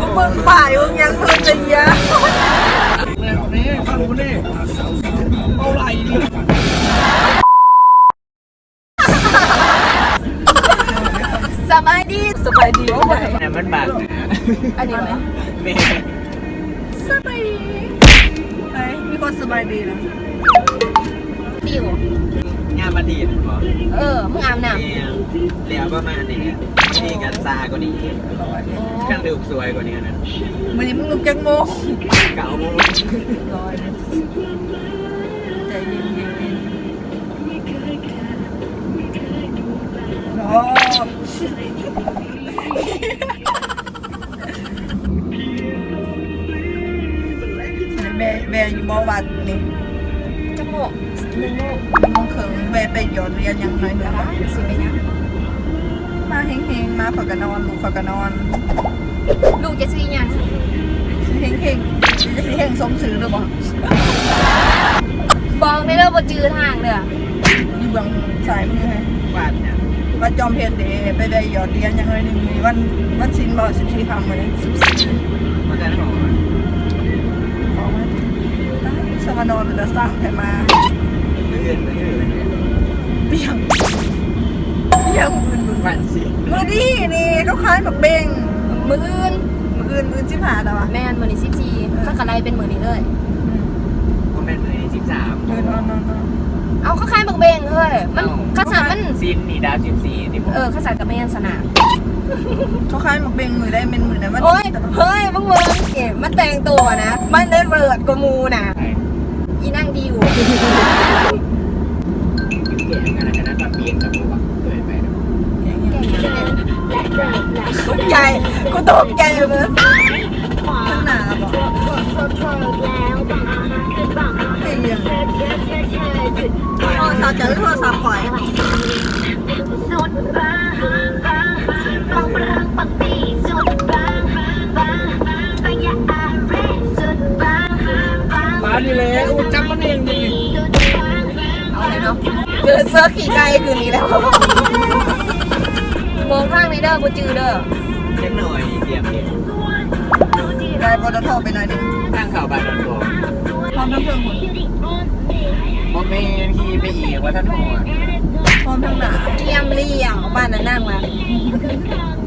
กูเบิ่งป่ายมึงยังเพิ่งจะยะแรงกว่านี้ข้างบนนี่เอาไหลดิสบายดีสบายดีไหมแต่มันบาดอันนี้ไหมเมสบายดีไอ้มีคนสบายดีนะดิว งานมาดีดหรอเออมึงอาบน้เนี่ยเลี้ยวประมาณนี้นี่กันซากว่านี้เครื่องดื่มสวยกว่านี้นะมันนี้มึงลุกจังโมงเก่าโมงร้อยใจเย็นๆรอแม่แม่อยู่มอวัดนี่ำ จะโมกหนึ่งโมกมอเขิงแม่ไปหยอดเรียนยังไงนะสิไปยังมาเฮงๆมาฝากกันนอนลูกฝากกันนอนลูกจะซื้อยังเฮงๆจะสิเฮงสมซื้อหรือเปล่าบอกได้เลยว่าจื้อทางเด้อยู่เบื้องสายมือให้วาดเนี่ยวัดจอมเพชรเดไปได้หยอดเรียนยังไงหนึ่งมีวันวันชินบ่สิบสี่คำเลยสิบสี่มันจะหอมขอ สมานอนหรือจะสั่งให้มาเลื่อนไปเรื่อยเบี่ยงเบี่ยงมือมือวันสิมือดีนี่เขาคล้ายแบบเบงมืออื่นมืออื่นมือชิบหาแต่ว่าแม่นมือนี้สิบสี่ข้างกระไรเป็นมือนี้เลยผมเป็นมือสิบสามมือนอนนอนนอนเอาข้าคล้ายบักเบงเฮ้ยมันข้าสารมันซินนี่ดาวสิบสี่นี่ผมเออข้าสารกับแม่นสนามเขาคล้ายแบบเบงมือได้เป็นมือนะมันโอ้ยเฮ้ยมึงเวิร์กเอ๋มันแต่งตัวนะ มันเล่นเวิร์ดกว่ามูนะ อีนั่งดิวเก่งขนาดนั้นแบบเปลี่ยนกับผมว่าเคยไปนะเก่งจังเลยตกใจกูตกใจเลยข้างหน้าบอกเฮ้ยยังโทรศัพท์จะโทรศัพท์ปล่อยมา ดิเลยอู้จำมันเองดิเอาเลยเนาะเจอเสื้อขี่ไกลคืนนี้แล้วมองข้างในเด้อกูจือเด้อเล็กหน่อยเตรียมเองได้ปตทไปหน่อยหนึงข้างเข่าบานนทองพร้อมทั้งเครื่องหมดโมเมนขี่ไปอีกว่าท่านหัวพร้อมทั้งหนาเทียมเลี่ยงบ้านนั้นนั่งมา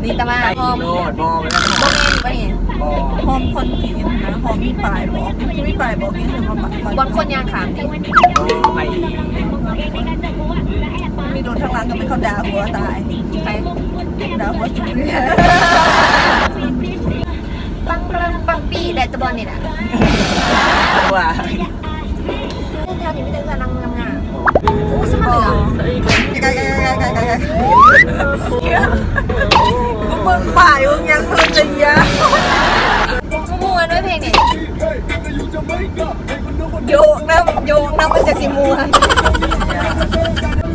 นี่ตะมาไปพร้อมโนดมองไปแล้ว บ่แม่นบ่นี่มองพร้อมคนผีนะพร้อมมีปลายบอกมีปลายบอกนี่คือความหมายบอลคนยางขามดิไปอีกมีโดนทางหลังก็เป็นเขาด่าหัวตายไปด่าหัวสุดเลยปังปังปังปีได้ตะบอลนี่น่ะว่าเรื่องนี้ไม่ได้จะนั่งงามๆโอ้สมเหลืองไกลไกลไกลไกลไกลไกลกู เบิ่งป่ายมึงยังเพิ่งจะยะชั่วโมงด้วยเพลงนี่โยกน้ำโยกน้ำมันจะสิมัว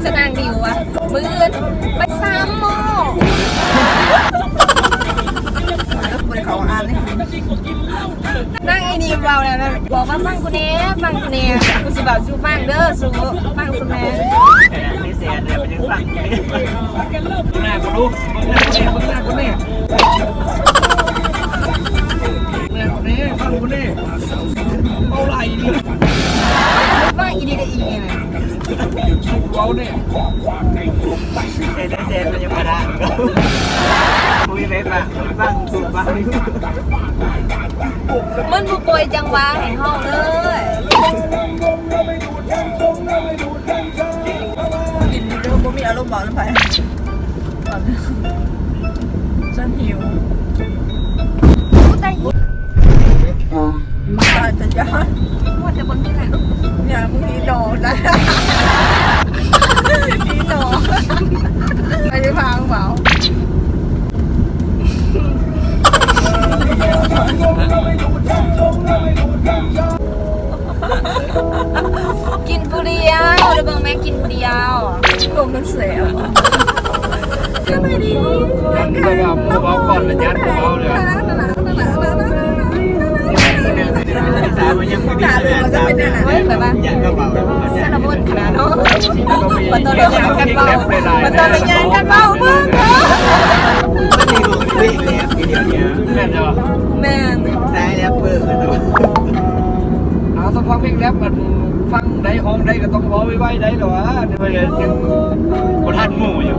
สนางดิวอะมืออน น่ฟังกูเน่กูสิบอกสู้ฟังเด้อสู้ฟังกูแม่ไม่เสียเดี๋ยวมันยังสั่งหน้ากูรู้หน้ากูเนี่หน้ากูเนี่ยแรงกว่านี้ข้างบนนี่เอาไหลดิฟังอีดีได้อีไงนะเอาเนี่ยเสียเสียมันยังมาได้คุยไปฟังฟังถูกฟังมันบ่ป่วยจังหวะให้เฮาเลย ดี๋ยวกูมีอารมณ์บอกน้ำไปฉันหิวกูตายตายจะยากว่าแต่บนที่ไหนอย่ามึงนี่ดอกนะ ลงมันเสียสบายดีก็แบบเบาก่อนระยะเบาเลยสาวมันยังไม่ได้สาวอยากกระเป๋าสารบุญขนาดเนาะมันต้องเรียนกันเบามันต้องเรียนกันเบาเบิ่งเนาะ ได้หรอวะเดี๋ยวยังบนทัดหมู่อยู่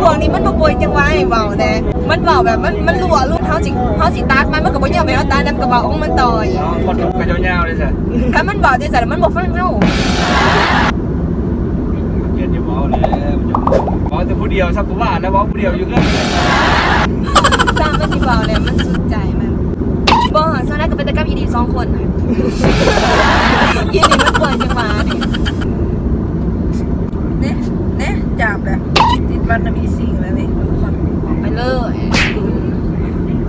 พวกนี้มันบ่ป่วยจังหวะให้เว้าแต่มันเว้าแบบมันมันรั่วลูกเฮาสิเฮาสิตัดมันมันก็บ่ยอมไปเอาตัดนำกระเป๋าของมันต่อยน้องคนทุกข์กันยาวๆเลยสิคันมันบอกจังซั่นมันบ่ฟังเฮาเรียนอยู่บ้าเลยบ้าแต่ผู้เดียวสักกูว่าแล้วบ้าผู้เดียวอยู่เรื่องสร้างมันสิเว้าแล้วมันสุดใจมันบ่ซะนั้นก็เป็นแต่กับอีดีสองคนน่ะ อีนี่มันป่วยจังหวะนี่เนี่เน่จับเลยติดวันมีสิ่งแล้วนี่ทุกคนออกไปเลย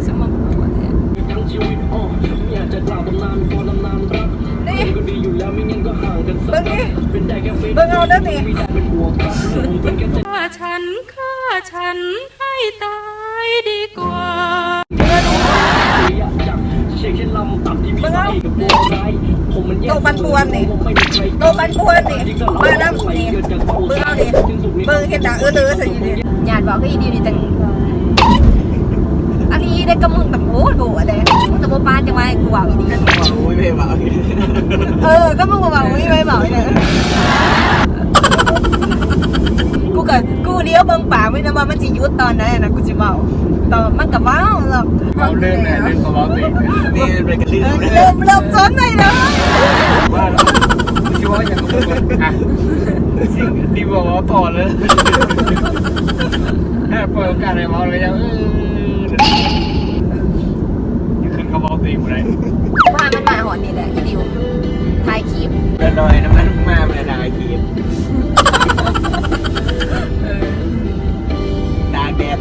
สมองปวดแท้นี่เบิ่งนี่เบิ่งเอาเด้อนี่ฆ่าฉันฆ่าฉันให้ตายดีกว่า เบิ่งเอาโตปันปวนนี่โตปันปวนนี่มาน้ำนี่เบิ่งเอานี่เบิ่งเห็นดังเออเออใส่อยู่นี่ญาติบอกก็อีดีนี่จังอันนี้ได้กับมึงแบบโอ้โหอะไรมึงแต่บ่ปานจังไว้กูว่าอีดีว่าอุ้ยเพ่บ่าวเออก็มึงบอกว่าอุ้ยไม่บอกเลย กูก็กูเลี้ยวเบิ่งป่าไม่นะว่ามันสิหยุดตอนไหนนะกูสิเว้าตอนมันก็เว้าหรอกเอาเรื่องไหนเรื่องของบ้าตีนี่เป็นกระลืเอออเลยเริ่มเริ่มสนเลยเนาะว่าเราคิดว่าอย่างกูอะสิ่งดีบอกว่าต่อเลยแค่ปล่อยโอกาสให้บ้าเลยยังเออยังขึ้นเขาบ้าตีกูได้ว่ามันมาหอนนี่แหละอีดิวถ่ายคลิปเดินหน่อยน้ำมันมาเมื่อไหร่ทีมตากแดด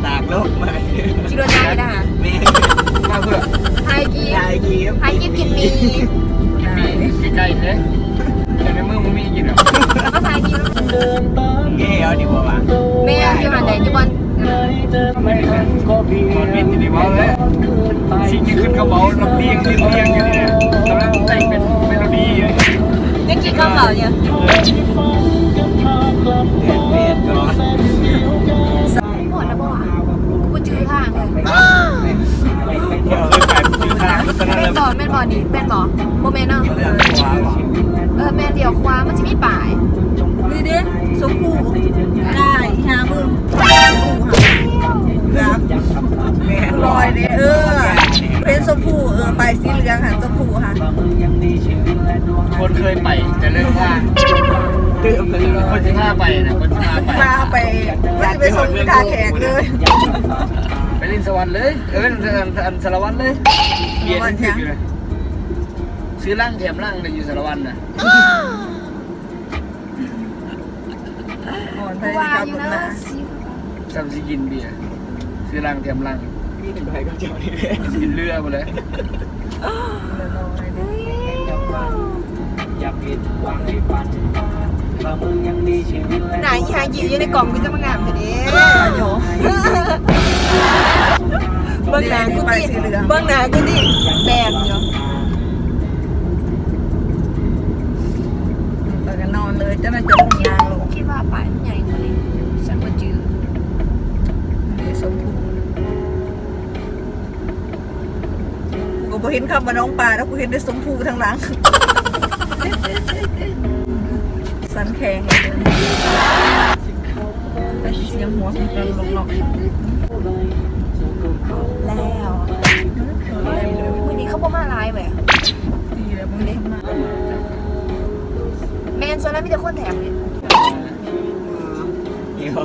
ตากลมมาคิดว่าได้นะแม่มาเพื่อถ่ายคลิปได้ทีมถ่ายคลิปกินหมีกินมีใกล้ๆเลยแต่ในเมืองมันมีกินหรอแล้วก็ถ่ายคลิปเงี้ยเอาดีกว่าวะแม่อยู่หันไหนอยู่บนมันมีติดบ้าเลยสิ่งที่ขึ้นกระเป๋าลำเลียงเรียงเรียงอยู่เนี่ย เคยไปแต่เรื่องว่าตื่นเลยคนที่พาไปนะคนที่พาไปพาไปไม่จะไปส่งที่ท่าแขกเลย ไปเล่นสวรรค์เลยเอออันสารวัตรเลยเบียร์ที่ถืออยู่เลยซื้อร่างแถมร่างเลยอยู่สารวัตรน่ะอ่อนไปว่ากับอยู่บุญนะนาจำสิกินเบียร์ซื้อร่างแถมร่างพี่เป็นใครก็เจ้านี่แหละกินเรือไปเลย อย่าผิดหวังให้ฝันว่ามึงยังมีชีวิตไหนอีหากินอยู่ในกล่องกูจะมางามเถอะเด้เบื้องหน้ากูดิเบื้องหน้ากูดิแบนอยู่เราจะนอนเลยเจ้าหน้าที่ลงยางลงคิดว่าป่ายมันใหญ่กว่านี้ฉันบ่จื้อนี่สมผูกูก็บ่เห็นคำว่าน้องปลาแล้วกูเห็นได้สมผูทางหลัง สันแข็งเลยแต่เสียงหัวมันจะลงหลอกแล้วมื้อนี้เขาบ่มาไลฟ์เว้ยดีแล้วมึงนี่มาแม่นส่วนนั้นมีแต่คนแถมเลยนี่เหรอ